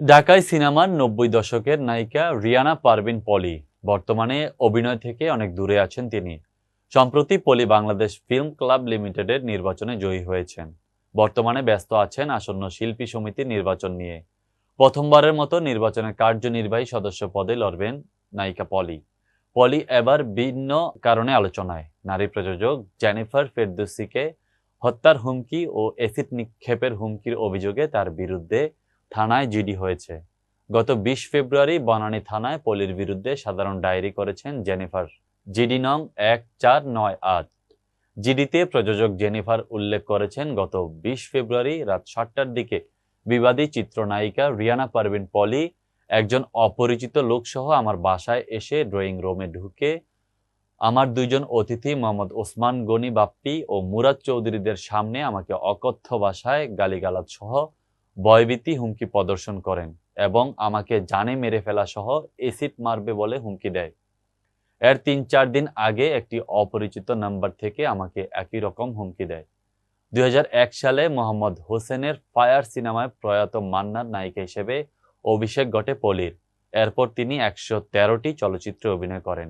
ঢাকায় সিনেমার নব্বই দশকের নায়িকা রিয়ানা পারভিন পলি বর্তমানে অভিনয় থেকে অনেক দূরে আছেন তিনি। সম্প্রতি পলি বাংলাদেশ ফিল্ম ক্লাব লিমিটেডের নির্বাচনে জয়ী হয়েছেন। বর্তমানে ব্যস্ত আছেন আসন্ন শিল্পী সমিতির নির্বাচন নিয়ে। প্রথমবারের মতো নির্বাচনের কার্যনির্বাহী সদস্য পদে লড়বেন নায়িকা পলি। পলি এবার ভিন্ন কারণে আলোচনায়। নারী প্রযোজক জেনিফার ফেরদুসিকে হত্যার হুমকি ও এসিড নিক্ষেপের হুমকির অভিযোগে তার বিরুদ্ধে থানায় জিডি হয়েছে। গত বিশ ফেব্রুয়ারি বনানী থানায় পলির বিরুদ্ধে সাধারণ ডায়েরি করেছেন জেনিফার। জিডি নং এক চার নয় আট। জিডিতে প্রযোজক জেনিফার উল্লেখ করেছেন, গত বিশ ফেব্রুয়ারি রাত সাতটার দিকে বিবাদী চিত্রনায়িকা রিয়ানা পারভিন পলি, একজন অপরিচিত লোকসহ আমার বাসায় এসে ড্রয়িং রুমে ঢুকে আমার দুইজন অতিথি মোহাম্মদ ওসমান গনি বাপ্পি ও মুরাদ চৌধুরীদের সামনে আমাকে অকথ্য ভাষায় গালিগালাজ সহ ভয়ভীতি হুমকি প্রদর্শন করেন এবং আমাকে জানে মেরে ফেলা সহ এসিড মারবে বলে হুমকি দেয়। এর তিন চার দিন আগে একটি অপরিচিত নাম্বার থেকে আমাকে একই রকম হুমকি দেয়। দুই হাজার এক সালে মোহাম্মদ হোসেনের ফায়ার সিনেমায় প্রয়াত মান্নার নায়িকা হিসেবে অভিষেক ঘটে পলির। এরপর তিনি একশো তেরোটি চলচ্চিত্রে অভিনয় করেন।